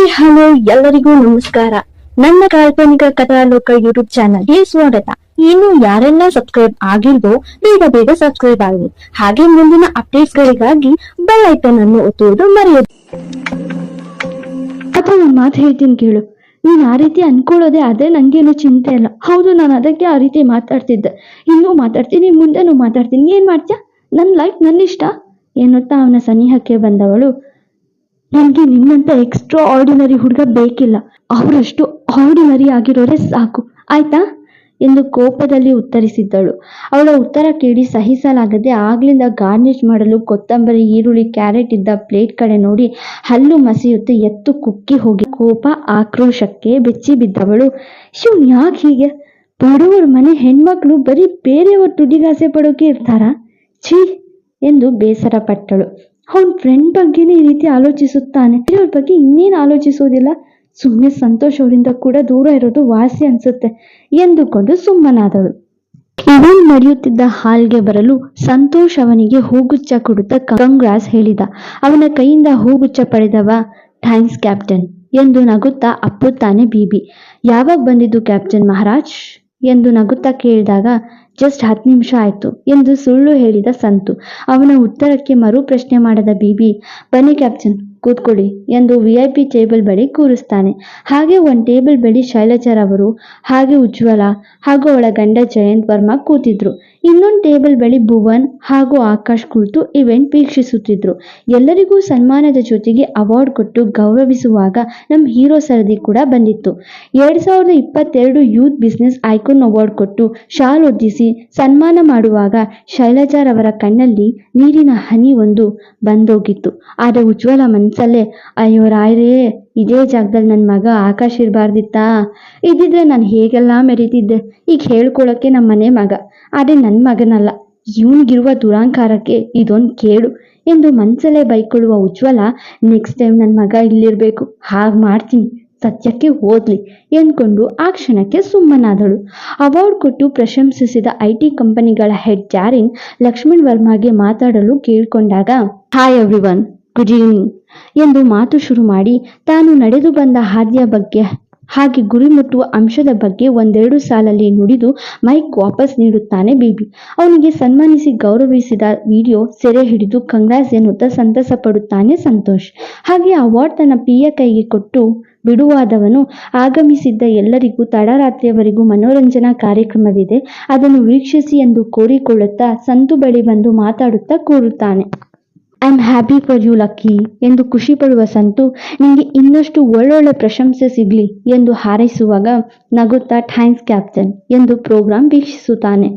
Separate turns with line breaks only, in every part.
Hi, hello, ಎಲ್ಲರಿಗೂ ನಮಸ್ಕಾರ. ನನ್ನ ಕಾಲ್ಪನಿಕ ಕಥಾಲೋಕ ಯೂಟ್ಯೂಬ್ ಚಾನಲ್ಗೆ ಸ್ವಾಗತ. ಇನ್ನು ಯಾರೆಲ್ಲ ಸಬ್ಸ್ಕ್ರೈಬ್ ಆಗಿಲ್ವೋ, ಬೇಗ ಬೇಗ ಸಬ್ಸ್ಕ್ರೈಬ್ ಆಗಿ ಹಾಗೆ ಮುಂದಿನ ಅಪ್ಡೇಟ್ಸ್ ಗಳಿಗಾಗಿ ಬೆಲ್ ಐಕನ್ ಅನ್ನು ಒತ್ತುವುದು ಮರೆಯದು. ಅಥವಾ ನಾನು ಮಾತು ಹೇಳ್ತೀನಿ ಕೇಳು. ನೀನ್ ಆ ರೀತಿ ಅನ್ಕೊಳ್ಳೋದೇ ಅದೇ ನಂಗೇನು ಚಿಂತೆ ಇಲ್ಲ ಹೌದು, ನಾನು ಅದಕ್ಕೆ ಆ ರೀತಿ ಮಾತಾಡ್ತಿದ್ದೆ. ಇನ್ನೂ ಮಾತಾಡ್ತೀನಿ, ಮುಂದೆನೂ ಮಾತಾಡ್ತೀನಿ. ಏನ್ ಮಾಡ್ತೀಯ? ನನ್ ಲೈಫ್ ನನ್ನ ಇಷ್ಟ ಅವನ ಸನಿಹಕ್ಕೆ ಬಂದವಳು. ನನಗೆ ನಿನ್ನಂತ ಎಕ್ಸ್ಟ್ರಾ ಆರ್ಡಿನರಿ ಹುಡುಗ ಬೇಕಿಲ್ಲ. ಅವರಷ್ಟು ಆರ್ಡಿನರಿ ಆಗಿರೋರೆ ಸಾಕು. ಆಯ್ತಾ? ಎಂದು ಕೋಪದಲ್ಲಿ ಉತ್ತರಿಸಿದ್ದಳು. ಅವಳ ಉತ್ತರ ಕೇಳಿ ಸಹಿಸಲಾಗದೆ ಆಗ್ಲಿಂದ ಗಾರ್ನಿಷ್ ಮಾಡಲು ಕೊತ್ತಂಬರಿ, ಈರುಳ್ಳಿ, ಕ್ಯಾರೆಟ್ ಇದ್ದ ಪ್ಲೇಟ್ ಕಡೆ ನೋಡಿ ಹಲ್ಲು ಮಸಿಯುತ್ತೆ ಎತ್ತು ಕುಕ್ಕಿ ಹೋಗಿ ಕೋಪ ಆಕ್ರೋಶಕ್ಕೆ ಬೆಚ್ಚಿ ಬಿದ್ದವಳು. ಶಿವ್ ಯಾಕೆ ಹೀಗೆ? ಬಡವರ ಮನೆ ಹೆಣ್ಮಕ್ಳು ಬರೀ ಬೇರೆಯವ್ರ ತುಡಿಗಾಸೆ ಪಡೋಕೆ ಇರ್ತಾರಾ? ಛೀ ಎಂದು ಬೇಸರ ಪಟ್ಟಳು ಅವನ ಫ್ರೆಂಡ್ ಬಗ್ಗೆನೇ ಈ ರೀತಿ ಆಲೋಚಿಸುತ್ತಾನೆ. ಅವ್ರ ಬಗ್ಗೆ ಇನ್ನೇನು ಆಲೋಚಿಸೋದಿಲ್ಲ ಸುಮ್ಮನೆ ಸಂತೋಷ್ ಅವರಿಂದ ಕೂಡ ದೂರ ಇರೋದು ವಾಸಿ ಅನ್ಸುತ್ತೆ ಎಂದುಕೊಂಡು ಸುಮ್ಮನಾದಳು. ಇವನ್ ನಡೆಯುತ್ತಿದ್ದ ಹಾಲ್ಗೆ ಬರಲು ಸಂತೋಷ್ ಅವನಿಗೆ ಹೂಗುಚ್ಚ ಕೊಡುತ್ತಾ ಕಂಗ್ರಾಸ್ ಹೇಳಿದ, ಅವನ ಕೈಯಿಂದ ಹೂಗುಚ್ಚ ಪಡೆದವ ಥ್ಯಾಂಕ್ಸ್ ಕ್ಯಾಪ್ಟನ್ ಎಂದು ನಗುತ್ತಾ ಅಪ್ಪುತ್ತಾನೆ ಬೀಬಿ ಯಾವಾಗ ಬಂದಿದ್ದು ಕ್ಯಾಪ್ಟನ್ ಮಹಾರಾಜ್? ಎಂದು ನಗುತ್ತಾ ಕೇಳಿದಾಗ ಜಸ್ಟ್ ಹತ್ತು ನಿಮಿಷ ಆಯ್ತು ಎಂದು ಸುಳ್ಳು ಹೇಳಿದ ಸಂತು. ಅವನ ಉತ್ತರಕ್ಕೆ ಮರು ಪ್ರಶ್ನೆ ಮಾಡದ ಬಿಬಿ, ಬನ್ನಿ ಕ್ಯಾಪ್ಟನ್ ಕೂತ್ಕೊಳ್ಳಿ ಎಂದು ವಿಐಪಿ ಟೇಬಲ್ ಬಳಿ ಕೂರಿಸ್ತಾನೆ. ಹಾಗೆ ಒಂದು ಟೇಬಲ್ ಬಳಿ ಶೈಲಜರವರು ಹಾಗೆ ಉಜ್ವಲ, ಹಾಗೂ ಅವಳ ಗಂಡ ಜಯಂತ್ ವರ್ಮಾ ಕೂತಿದ್ರು. ಇನ್ನೊಂದು ಟೇಬಲ್ ಬಳಿ ಭುವನ್ ಹಾಗೂ ಆಕಾಶ್ ಕುಳಿತು ಇವೆಂಟ್ ವೀಕ್ಷಿಸುತ್ತಿದ್ರು. ಎಲ್ಲರಿಗೂ ಸನ್ಮಾನದ ಜೊತೆಗೆ ಅವಾರ್ಡ್ ಕೊಟ್ಟು ಗೌರವಿಸುವಾಗ ನಮ್ಮ ಹೀರೋ ಸರದಿ ಕೂಡ ಬಂದಿತ್ತು. ಎರಡ್ ಸಾವಿರದ ಇಪ್ಪತ್ತೆರಡು ಯೂತ್ ಬಿಸ್ನೆಸ್ ಐಕಾನ್ ಅವಾರ್ಡ್ ಕೊಟ್ಟು ಶಾಲ್ ಒದ್ದಿಸಿ ಸನ್ಮಾನ ಮಾಡುವಾಗ ಶೈಲಜಾರವರ ಕಣ್ಣಲ್ಲಿ ನೀರಿನ ಹನಿ ಒಂದು ಬಂದೋಗಿತ್ತು. ಆದರೆ ಉಜ್ವಲ ಮನಸ್ಸಲ್ಲೇ ಅಯ್ಯೋ ರಾಯ್ರೇ, ಇದೇ ಜಾಗದಲ್ಲಿ ನನ್ನ ಮಗ ಆಕಾಶ್ ಇರಬಾರ್ದಿತ್ತಾ? ಇದ್ದಿದ್ರೆ ನಾನು ಹೇಗೆಲ್ಲ ಮೆರೀತಿದ್ದೆ? ಈಗ ಹೇಳ್ಕೊಳಕ್ಕೆ ನಮ್ಮ ಮನೆ ಮಗ. ಆದರೆ ನನ್ನ ಮಗನಲ್ಲ. ಇವನಿಗಿರುವ ದುರಾಂಕಾರಕ್ಕೆ ಇದೊಂದು ಕೇಡು ಎಂದು ಮನಸ್ಸಲ್ಲೇ ಬೈಕೊಳ್ಳುವ ಉಜ್ವಲ ನೆಕ್ಸ್ಟ್ ಟೈಮ್ ನನ್ನ ಮಗ ಇಲ್ಲಿರಬೇಕು. ಹಾಗೆ ಮಾಡ್ತೀನಿ. ಸತ್ಯಕ್ಕೆ ಓದ್ಲಿ ಎಂದ್ಕೊಂಡು ಆ ಕ್ಷಣಕ್ಕೆ ಸುಮ್ಮನಾದಳು. ಅವಾರ್ಡ್ ಕೊಟ್ಟು ಪ್ರಶಂಸಿಸಿದ ಐ ಟಿ ಕಂಪನಿಗಳ ಹೆಡ್ ಜಾರಿನ್ ಲಕ್ಷ್ಮಣ್ ವರ್ಮಾಗೆ ಮಾತಾಡಲು ಕೇಳಿಕೊಂಡಾಗ ಹಾಯ್ ಎವ್ರಿವನ್ ಈವ್ನಿಂಗ್ ಎಂದು ಮಾತು ಶುರು ಮಾಡಿ, ತಾನು ನಡೆದು ಬಂದ ಹಾದಿಯ ಬಗ್ಗೆ, ಹಾಗೆ ಗುರಿ ಮುಟ್ಟುವ ಅಂಶದ ಬಗ್ಗೆ ಒಂದೆರಡು ಸಾಲಲ್ಲಿ ನುಡಿದು ಮೈಕ್ ವಾಪಸ್ ನೀಡುತ್ತಾನೆ ಬಿಬಿ. ಅವನಿಗೆ ಸನ್ಮಾನಿಸಿ ಗೌರವಿಸಿದ ವಿಡಿಯೋ ಸೆರೆ ಹಿಡಿದು ಕಂಗ್ರಾಸ್ ಎನ್ನುತ್ತಾ ಸಂತಸ ಪಡುತ್ತಾನೆ ಸಂತೋಷ್. ಹಾಗೆ ಅವಾರ್ಡ್ ತನ್ನ ಪಿಯ ಕೈಗೆ ಕೊಟ್ಟು ಬಿಡುವಾದವನು ಆಗಮಿಸಿದ್ದ ಎಲ್ಲರಿಗೂ ತಡರಾತ್ರಿಯವರೆಗೂ ಮನೋರಂಜನಾ ಕಾರ್ಯಕ್ರಮವಿದೆ. ಅದನ್ನು ವೀಕ್ಷಿಸಿ ಎಂದು ಕೋರಿಕೊಳ್ಳುತ್ತಾ ಸಂತು ಬಳಿ ಬಂದು ಮಾತಾಡುತ್ತಾ ಕೂರುತ್ತಾನೆ. I am happy for you lucky ಎಂದು ಖುಷಿ ಪಡುವ ಸಂತು ನಿಮಗೆ ಇನ್ನಷ್ಟು ಒಳ್ಳೊಳ್ಳೆ ಪ್ರಶಂಸೆ ಸಿಗಲಿ ಎಂದು ಹಾರೈಸುವಾಗ ನಗುತ್ತಾ ಥ್ಯಾಂಕ್ಸ್ ಕ್ಯಾಪ್ಟನ್ ಎಂದು ಪ್ರೋಗ್ರಾಂ ವೀಕ್ಷಿಸುತ್ತಾನೆ.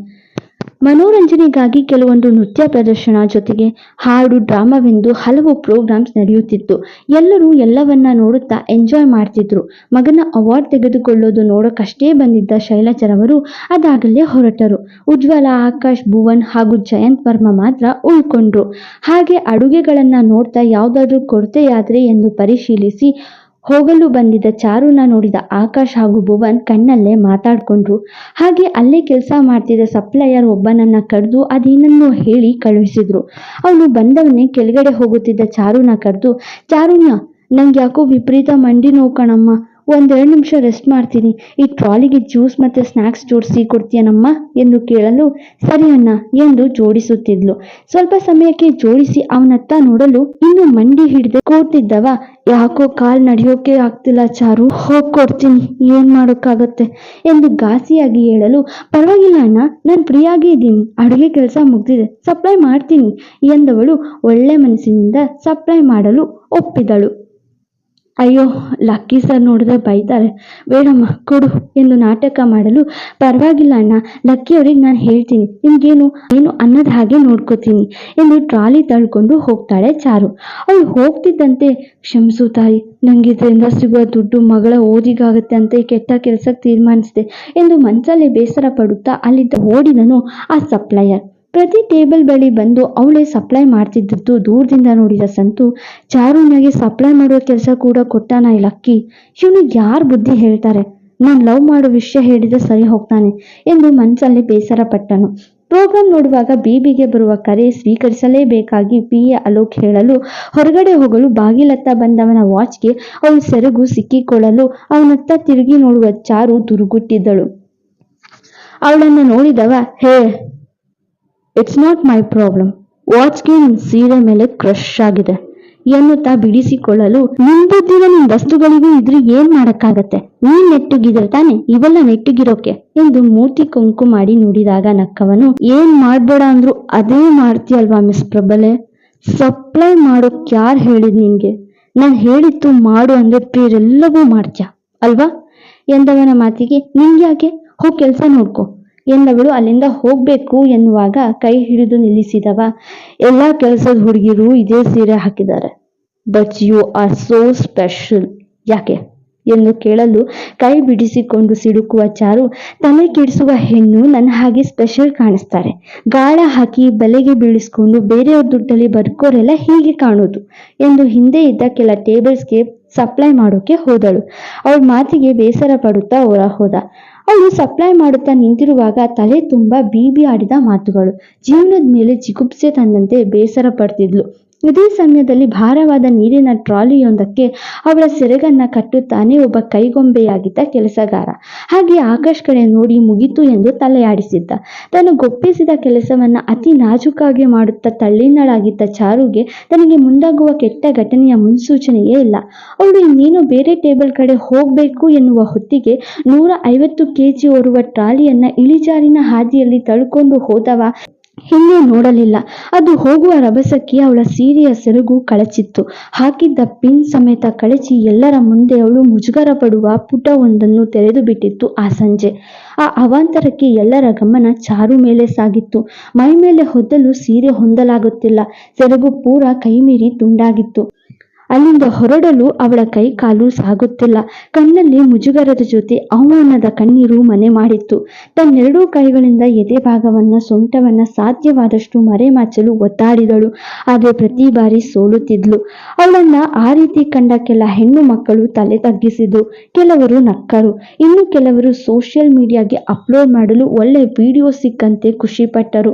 ಮನೋರಂಜನೆಗಾಗಿ ಕೆಲವೊಂದು ನೃತ್ಯ ಪ್ರದರ್ಶನ ಜೊತೆಗೆ ಹಾಡು, ಡ್ರಾಮಾವೆಂದು ಹಲವು ಪ್ರೋಗ್ರಾಮ್ಸ್ ನಡೆಯುತ್ತಿತ್ತು. ಎಲ್ಲರೂ ಎಲ್ಲವನ್ನ ನೋಡುತ್ತಾ ಎಂಜಾಯ್ ಮಾಡ್ತಿದ್ರು. ಮಗನ ಅವಾರ್ಡ್ ತೆಗೆದುಕೊಳ್ಳೋದು ನೋಡೋಕಷ್ಟೇ ಬಂದಿದ್ದ ಶೈಲಜರವರು ಅದಾಗಲೇ ಹೊರಟರು. ಉಜ್ವಲ, ಆಕಾಶ್, ಭುವನ್ ಹಾಗೂ ಜಯಂತ್ ವರ್ಮ ಮಾತ್ರ ಉಳ್ಕೊಂಡ್ರು. ಹಾಗೆ ಅಡುಗೆಗಳನ್ನ ನೋಡ್ತಾ ಯಾವ್ದಾದ್ರೂ ಕೊರತೆಯಾದ್ರೆ ಎಂದು ಪರಿಶೀಲಿಸಿ ಹೋಗಲು ಬಂದಿದ್ದ ಚಾರುನ ನೋಡಿದ ಆಕಾಶ್ ಹಾಗೂ ಭುವನ್ ಕಣ್ಣಲ್ಲೇ ಮಾತಾಡ್ಕೊಂಡ್ರು. ಹಾಗೆ ಅಲ್ಲೇ ಕೆಲಸ ಮಾಡ್ತಿದ್ದ ಸಪ್ಲೈಯರ್ ಒಬ್ಬನನ್ನ ಕರೆದು ಅದೇನನ್ನು ಹೇಳಿ ಕಳುಹಿಸಿದ್ರು. ಅವನು ಬಂದವನೇ ಕೆಳಗಡೆ ಹೋಗುತ್ತಿದ್ದ ಚಾರುನ ಕರೆದು ಚಾರುನ ನಂಗೆ ಯಾಕೋ ವಿಪರೀತ ಮಂಡಿ ನೋವು ಕಣಮ್ಮ. ಒಂದೆರಡು ನಿಮಿಷ ರೆಸ್ಟ್ ಮಾಡ್ತೀನಿ. ಈ ಟ್ರಾಲಿಗೆ ಜ್ಯೂಸ್ ಮತ್ತೆ ಸ್ನ್ಯಾಕ್ಸ್ ಜೋಡಿಸಿ ಕೊಡ್ತೀಯನಮ್ಮ ಎಂದು ಕೇಳಲು ಸರಿ ಅಣ್ಣ ಎಂದು ಜೋಡಿಸುತ್ತಿದ್ಲು. ಸ್ವಲ್ಪ ಸಮಯಕ್ಕೆ ಜೋಡಿಸಿ ಅವನತ್ತ ನೋಡಲು ಇನ್ನು ಮಂಡಿ ಹಿಡಿದು ಕೂತಿದ್ದವ. ಯಾಕೋ ಕಾಲ್ ನಡೆಯೋಕೆ ಆಗ್ತಿಲ್ಲ ಚಾರು. ಹೋಗ್ ಕೊಡ್ತೀನಿ, ಏನ್ ಮಾಡೋಕ್ಕಾಗತ್ತೆ ಎಂದು ಘಾಸಿಯಾಗಿ ಹೇಳಲು, ಪರವಾಗಿಲ್ಲ ಅಣ್ಣ, ನಾನು ಫ್ರೀಯಾಗಿ ಇದ್ದೀನಿ. ಅಡುಗೆ ಕೆಲಸ ಮುಗ್ದಿದೆ ಸಪ್ಲೈ ಮಾಡ್ತೀನಿ ಎಂದವಳು ಒಳ್ಳೆ ಮನಸ್ಸಿನಿಂದ ಸಪ್ಲೈ ಮಾಡಲು ಒಪ್ಪಿದಳು. ಅಯ್ಯೋ, ಲಕ್ಕಿ ಸರ್ ನೋಡಿದ್ರೆ ಬೈತಾರೆ. ಬೇಡಮ್ಮ, ಕೊಡು ಎಂದು ನಾಟಕ ಮಾಡಲು ಪರವಾಗಿಲ್ಲ ಅಣ್ಣ. ಲಕ್ಕಿ ಅವ್ರಿಗೆ ನಾನು ಹೇಳ್ತೀನಿ, ನಿಮ್ಗೇನು, ಏನು ಅನ್ನದ ಹಾಗೆ ನೋಡ್ಕೋತೀನಿ ಎಂದು ಟ್ರಾಲಿ ತಳ್ಕೊಂಡು ಹೋಗ್ತಾಳೆ ಚಾರು. ಅವಳು ಹೋಗ್ತಿದ್ದಂತೆ, ಕ್ಷಮಿಸು ತಾಯಿ ನಂಗೆ ಇದರಿಂದ ಸಿಗುವ ದುಡ್ಡು ಮಗಳ ಓದಿಗಾಗುತ್ತೆ ಅಂತ ಈ ಕೆಟ್ಟ ಕೆಲಸಕ್ಕೆ ತೀರ್ಮಾನಿಸಿದೆ ಎಂದು ಮನಸ್ಸಲ್ಲಿ ಬೇಸರ ಪಡುತ್ತಾ ಅಲ್ಲಿದ್ದ ಓಡಿದನು ಆ ಸಪ್ಲೈಯರ್. ಪ್ರತಿ ಟೇಬಲ್ ಬಳಿ ಬಂದು ಅವಳೇ ಸಪ್ಲೈ ಮಾಡ್ತಿದ್ದದ್ದು ದೂರದಿಂದ ನೋಡಿದ ಸಂತು ಚಾರುಣ್ಯಗೆ ಸಪ್ಲೈ ಮಾಡುವ ಕೆಲಸ ಕೂಡ ಕೊಟ್ಟಾನ ಈ ಲಕ್ಕಿ. ಇವನಿಗೆ ಯಾರು ಬುದ್ಧಿ ಹೇಳ್ತಾರೆ? ನಾನು ಲವ್ ಮಾಡೋ ವಿಷಯ ಹೇಳಿದ್ರೆ ಸರಿ ಹೋಗ್ತಾನೆ ಎಂದು ಮನಸ್ಸಲ್ಲಿ ಬೇಸರ ಪಟ್ಟನು ಪ್ರೋಗ್ರಾಂ ನೋಡುವಾಗ ಬೀಬಿಗೆ ಬರುವ ಕರೆ ಸ್ವೀಕರಿಸಲೇಬೇಕಾಗಿ ಪಿ. ಎ. ಅಲೋಕ್ ಹೇಳಲು, ಹೊರಗಡೆ ಹೋಗಲು ಬಾಗಿಲತ್ತ ಬಂದವನ ವಾಚ್ಗೆ ಅವಳು ಸೆರಗು ಸಿಕ್ಕಿಕೊಳ್ಳಲು ಅವನತ್ತ ತಿರುಗಿ ನೋಡುವ ಚಾರು ದುರುಗುಟ್ಟಿದ್ದಳು ಅವಳನ್ನು ನೋಡಿದವ, hey it's not my problem ವಾಚ್ಗೆ ನಿನ್ ಸೀರೆ ಮೇಲೆ ಕ್ರಶ್ ಆಗಿದೆ. ಎನ್ನುತ್ತಾ ಬಿಡಿಸಿಕೊಳ್ಳಲು ಬುದ್ಧಿನ ನಿನ್ ವಸ್ತುಗಳಿಗೂ ಇದ್ರೆ ಏನ್ ಮಾಡಕ್ಕಾಗತ್ತೆ? ನೀನ್ ನೆಟ್ಟುಗಿದ್ರೆ ತಾನೆ ಇವೆಲ್ಲ ನೆಟ್ಟುಗಿರೋಕೆ? ಎಂದು ಮೂತಿ ಕುಂಕು ಮಾಡಿ ನೋಡಿದಾಗ ನಕ್ಕವನು, ಏನ್ ಮಾಡ್ಬೇಡ ಅಂದ್ರು ಅದೇ ಮಾಡ್ತೀಯಲ್ವಾ ಮಿಸ್ ಪ್ರಬಲೆ? ಸಪ್ಲೈ ಮಾಡೋಕ್ ಯಾರ್ ಹೇಳಿದ್ ನಿನ್ಗೆ? ನಾನ್ ಹೇಳಿತ್ತು ಮಾಡು ಅಂದ್ರೆ ಬೇರೆಲ್ಲವೂ ಮಾಡ್ತ್ಯಾ, ಅಲ್ವಾ? ಎಂದವನ ಮಾತಿಗೆ ನಿಂಗ್ಯಾಕೆ ಹೋ ಕೆಲ್ಸ ನೋಡ್ಕೊ. ಎಂದವಳು ಅಲ್ಲಿಂದ ಹೋಗ್ಬೇಕು ಎನ್ನುವಾಗ ಕೈ ಹಿಡಿದು ನಿಲ್ಲಿಸಿದವ. ಎಲ್ಲಾ ಕೆಲಸದ ಹುಡುಗಿರು ಇದೇ ಸೀರೆ ಹಾಕಿದ್ದಾರೆ. But you are so special ಯಾಕೆ? ಎಂದು ಕೇಳಲು ಕೈ ಬಿಡಿಸಿಕೊಂಡು ಸಿಡುಕುವ ಚಾರು ತಲೆ ಕೆಡಿಸುವ ಹೆಣ್ಣು ನನ್ನ ಹಾಗೆ ಸ್ಪೆಷಲ್ ಕಾಣಿಸ್ತಾರೆ. ಗಾಳ ಹಾಕಿ ಬಲೆಗೆ ಬೀಳಿಸ್ಕೊಂಡು ಬೇರೆಯವ್ರ ದುಡ್ಡಲ್ಲಿ ಬರ್ಕೋರೆಲ್ಲ ಹೀಗೆ ಕಾಣೋದು ಎಂದು ಹಿಂದೆ ಇದ್ದ ಕೆಲ ಟೇಬಲ್ಸ್ಗೆ ಸಪ್ಲೈ ಮಾಡೋಕೆ ಹೋದಳು. ಅವಳ ಮಾತಿಗೆ ಬೇಸರ ಪಡುತ್ತಾ ಹೋದ. ಅವಳು ಸಪ್ಲೈ ಮಾಡುತ್ತಾ ನಿಂತಿರುವಾಗ ತಲೆ ತುಂಬ ಬೀಬಿ ಆಡಿದ ಮಾತುಗಳು. ಜೀವನದ ಮೇಲೆ ಜಿಗುಪ್ಸೆ ತಂದಂತೆ ಬೇಸರ ಪಡ್ತಿದ್ಲು. ಇದೇ ಸಮಯದಲ್ಲಿ ಭಾರವಾದ ನೀರಿನ ಟ್ರಾಲಿಯೊಂದಕ್ಕೆ ಅವಳ ಸೆರಗನ್ನ ಕಟ್ಟುತ್ತಾನೆ ಒಬ್ಬ ಕೈಗೊಂಬೆಯಾಗಿದ್ದ ಕೆಲಸಗಾರ. ಹಾಗೆ ಆಕಾಶ್ ಕಡೆ ನೋಡಿ ಮುಗಿತು ಎಂದು ತಲೆಯಾಡಿಸಿದ್ದ. ತಾನು ಗೊಪ್ಪಿಸಿದ ಕೆಲಸವನ್ನ ಅತಿ ನಾಜುಕಾಗಿ ಮಾಡುತ್ತಾ ತಳ್ಳಿನಳಾಗಿದ್ದ ಚಾರುಗೆ ತನಗೆ ಮುಂದಾಗುವ ಕೆಟ್ಟ ಘಟನೆಯ ಮುನ್ಸೂಚನೆಯೇ ಇಲ್ಲ. ಅವಳು ಇನ್ನೇನು ಬೇರೆ ಟೇಬಲ್ ಕಡೆ ಹೋಗ್ಬೇಕು ಎನ್ನುವ ಹೊತ್ತಿಗೆ ನೂರ ಐವತ್ತು ಕೆಜಿ ಓರುವ ಟ್ರಾಲಿಯನ್ನ ಇಳಿಜಾರಿನ ಹಾದಿಯಲ್ಲಿ ತಳ್ಕೊಂಡು ಹೋದವ ಹಿಂದೆ ನೋಡಲಿಲ್ಲ. ಅದು ಹೋಗುವ ರಭಸಕ್ಕೆ ಅವಳ ಸೀರೆಯ ಸೆರಗು ಕಳಚಿತ್ತು. ಹಾಕಿದ್ದ ಪಿನ್ ಸಮೇತ ಕಳಚಿ ಎಲ್ಲರ ಮುಂದೆ ಅವಳು ಮುಜುಗರ ಪಡುವ ಪುಟವೊಂದನ್ನು ತೆರೆದು ಬಿಟ್ಟಿತ್ತು ಆ ಸಂಜೆ. ಆ ಅವಾಂತರಕ್ಕೆ ಎಲ್ಲರ ಗಮನ ಚಾರು ಮೇಲೆ ಸಾಗಿತ್ತು. ಮೈ ಮೇಲೆ ಹೊದ್ದಲು ಸೀರೆ ಹೊಂದಲಾಗುತ್ತಿಲ್ಲ. ಸೆರಗು ಪೂರ ಕೈಮೀರಿ ತುಂಡಾಗಿತ್ತು. ಅಲ್ಲಿಂದ ಹೊರಡಲು ಅವಳ ಕೈ ಕಾಲು ಸಾಗುತ್ತಿಲ್ಲ. ಕಣ್ಣಲ್ಲಿ ಮುಜುಗರದ ಜೊತೆ ಅವಮಾನದ ಕಣ್ಣೀರು ಮನೆ ಮಾಡಿತ್ತು. ತನ್ನೆರಡೂ ಕೈಗಳಿಂದ ಎದೆ ಭಾಗವನ್ನ, ಸೊಂಟವನ್ನ ಸಾಧ್ಯವಾದಷ್ಟು ಮರೆಮಾಚಲು ಒತ್ತಾಡಿದಳು ಆದರೆ ಪ್ರತಿ ಬಾರಿ ಸೋಲುತ್ತಿದ್ಲು. ಅವಳನ್ನ ಆ ರೀತಿ ಕಂಡ ಕೆಲ ಹೆಣ್ಣು ಮಕ್ಕಳು ತಲೆ ತಗ್ಗಿಸಿದ್ರು ಕೆಲವರು ನಕ್ಕರು. ಇನ್ನು ಕೆಲವರು ಸೋಷಿಯಲ್ ಮೀಡಿಯಾಗೆ ಅಪ್ಲೋಡ್ ಮಾಡಲು ಒಳ್ಳೆ ವಿಡಿಯೋ ಸಿಕ್ಕಂತೆ ಖುಷಿಪಟ್ಟರು.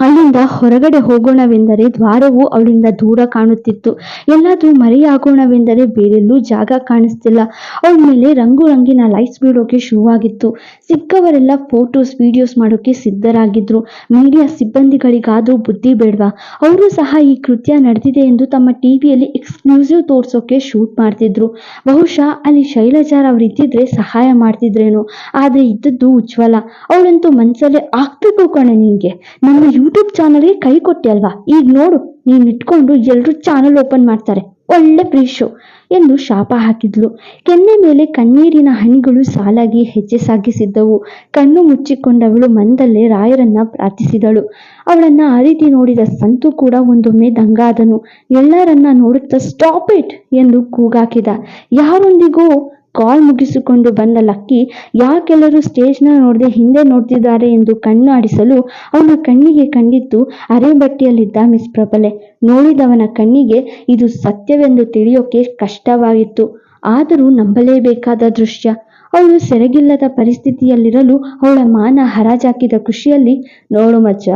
ಅಲ್ಲಿಂದ ಹೊರಗಡೆ ಹೋಗೋಣವೆಂದರೆ ದ್ವಾರವು ಅವಳಿಂದ ದೂರ ಕಾಣುತ್ತಿತ್ತು. ಎಲ್ಲಾದ್ರೂ ಮರೆಯಾಗೋಣವೆಂದರೆ ಬೇರೆಲ್ಲೂ ಜಾಗ ಕಾಣಿಸ್ತಿಲ್ಲ. ಅವಳ ಮೇಲೆ ರಂಗು ರಂಗಿನ ಲೈಟ್ಸ್ ಬೀಳೋಕೆ ಶುರುವಾಗಿತ್ತು. ಸಿಕ್ಕವರೆಲ್ಲ ಫೋಟೋಸ್ ವಿಡಿಯೋಸ್ ಮಾಡೋಕೆ ಸಿದ್ಧರಾಗಿದ್ರು. ಮೀಡಿಯಾ ಸಿಬ್ಬಂದಿಗಳಿಗಾದ್ರೂ ಬುದ್ಧಿ ಬೇಡವಾ? ಅವರು ಸಹ ಈ ಕೃತ್ಯ ನಡೆದಿದೆ ಎಂದು ತಮ್ಮ ಟಿವಿಯಲ್ಲಿ ಎಕ್ಸ್ಕ್ಲೂಸಿವ್ ತೋರಿಸೋಕೆ ಶೂಟ್ ಮಾಡ್ತಿದ್ರು. ಬಹುಶಃ ಅಲ್ಲಿ ಶೈಲಜಾರ್ ಅವ್ರು ಇದ್ದಿದ್ರೆ ಸಹಾಯ ಮಾಡ್ತಿದ್ರೇನೋ. ಆದ್ರೆ ಇದ್ದದ್ದು ಉಜ್ವಲ. ಅವಳಂತೂ ಮನ್ಸಲ್ಲೇ ಆಗ್ಬೇಕು ಕಣೆ ನಿನ್ಗೆ ನಮ್ಮ ಯೂಟ್ಯೂಬ್ ಚಾನಲ್ಗೆ ಕೈ ಕೊಟ್ಟೆ ಅಲ್ವಾ? ಈಗ ನೋಡು, ನೀನ್ ಇಟ್ಕೊಂಡು ಎಲ್ರು ಚಾನಲ್ ಓಪನ್ ಮಾಡ್ತಾರೆ. ಒಳ್ಳೆ ಪ್ರೀಶು ಎಂದು ಶಾಪ ಹಾಕಿದ್ಲು. ಕೆನ್ನೆ ಮೇಲೆ ಕಣ್ಣೀರಿನ ಹನಿಗಳು ಸಾಲಾಗಿ ಹೆಜ್ಜೆ ಸಾಗಿಸಿದ್ದವು. ಕಣ್ಣು ಮುಚ್ಚಿಕೊಂಡವಳು ಮಂದಲ್ಲೇ ರಾಯರನ್ನ ಪ್ರಾರ್ಥಿಸಿದಳು. ಅವಳನ್ನ ಆ ರೀತಿ ನೋಡಿದ ಸಂತು ಕೂಡ ಒಂದೊಮ್ಮೆ ದಂಗಾದನು. ಎಲ್ಲರನ್ನ ನೋಡುತ್ತಾ, ಸ್ಟಾಪ್ ಇಟ್! ಎಂದು ಕೂಗಾಕಿದ. ಯಾರೊಂದಿಗೋ ಕಾಲ್ ಮುಗಿಸಿಕೊಂಡು ಬಂದ ಲಕ್ಕಿ ಯಾಕೆಲ್ಲರೂ ಸ್ಟೇಜ್ನ ನೋಡದೆ ಹಿಂದೆ ನೋಡ್ತಿದ್ದಾರೆ ಎಂದು ಕಣ್ಣು ಆಡಿಸಲು ಅವನ ಕಣ್ಣಿಗೆ ಕಂಡಿದ್ದು ಅರೆಬಟ್ಟಿಯಲ್ಲಿದ್ದ ಮಿಸ್ ಪ್ರಬಲೆ. ನೋಡಿದವನ ಕಣ್ಣಿಗೆ ಇದು ಸತ್ಯವೆಂದು ತಿಳಿಯೋಕೆ ಕಷ್ಟವಾಗಿತ್ತು. ಆದರೂ ನಂಬಲೇಬೇಕಾದ ದೃಶ್ಯ. ಅವಳು ಸೆರಗಿಲ್ಲದ ಪರಿಸ್ಥಿತಿಯಲ್ಲಿರಲು ಅವಳ ಮಾನ ಹರಾಜಾಕಿದ ಖುಷಿಯಲ್ಲಿ, ನೋಡು ಮಚ್ಚ,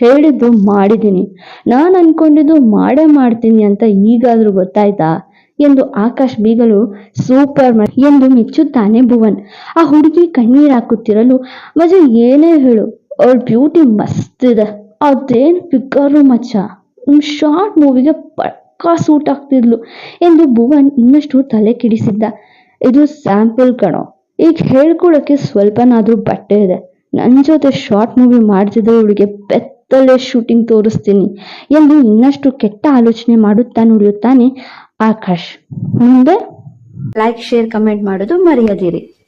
ಹೇಳಿದ್ದು ಮಾಡಿದ್ದೀನಿ. ನಾನು ಅನ್ಕೊಂಡಿದ್ದು ಮಾಡೇ ಮಾಡ್ತೀನಿ ಅಂತ ಈಗಾದ್ರೂ ಗೊತ್ತಾಯ್ತಾ? ಎಂದು ಆಕಾಶ್ ಬೀಗಲು ಸೂಪರ್ ಎಂದು ಮೆಚ್ಚುತ್ತಾನೆ ಭುವನ್. ಆ ಹುಡುಗಿ ಕಣ್ಣೀರ್ ಹಾಕುತ್ತಿರಲು ಮಜ ಏನೇ ಹೇಳು ಅವ್ರ ಬ್ಯೂಟಿ ಮಸ್ತ್ ಇದೆ. ಅದೇನ್ ಫಿಗರು ಮಚ್ಚ. ಶಾರ್ಟ್ ಮೂವಿಗೆ ಪಕ್ಕಾ ಸೂಟ್ ಆಗ್ತಿದ್ಲು ಎಂದು ಭುವನ್ ಇನ್ನಷ್ಟು ತಲೆ ಕಿಡಿಸಿದ್ದ. ಇದು ಸ್ಯಾಂಪಲ್ ಕಣೋ. ಈಗ ಹೇಳ್ಕೊಳಕ್ಕೆ ಸ್ವಲ್ಪನಾದ್ರೂ ಬಟ್ಟೆ ಇದೆ. ನನ್ನ ಜೊತೆ ಶಾರ್ಟ್ ಮೂವಿ ಮಾಡ್ತಿದ್ರೆ ಇವಳಿಗೆ ಬೆತ್ತಲೆ ಶೂಟಿಂಗ್ ತೋರಿಸ್ತೀನಿ ಎಂದು ಇನ್ನಷ್ಟು ಕೆಟ್ಟ ಆಲೋಚನೆ ಮಾಡುತ್ತಾ ನುಡಿಯುತ್ತಾನೆ ಆಕಾಶ್ ಮುಂದೆ. ಲೈಕ್ ಶೇರ್ ಕಮೆಂಟ್ ಮಾಡೋದು ಮರೆಯದಿರಿ.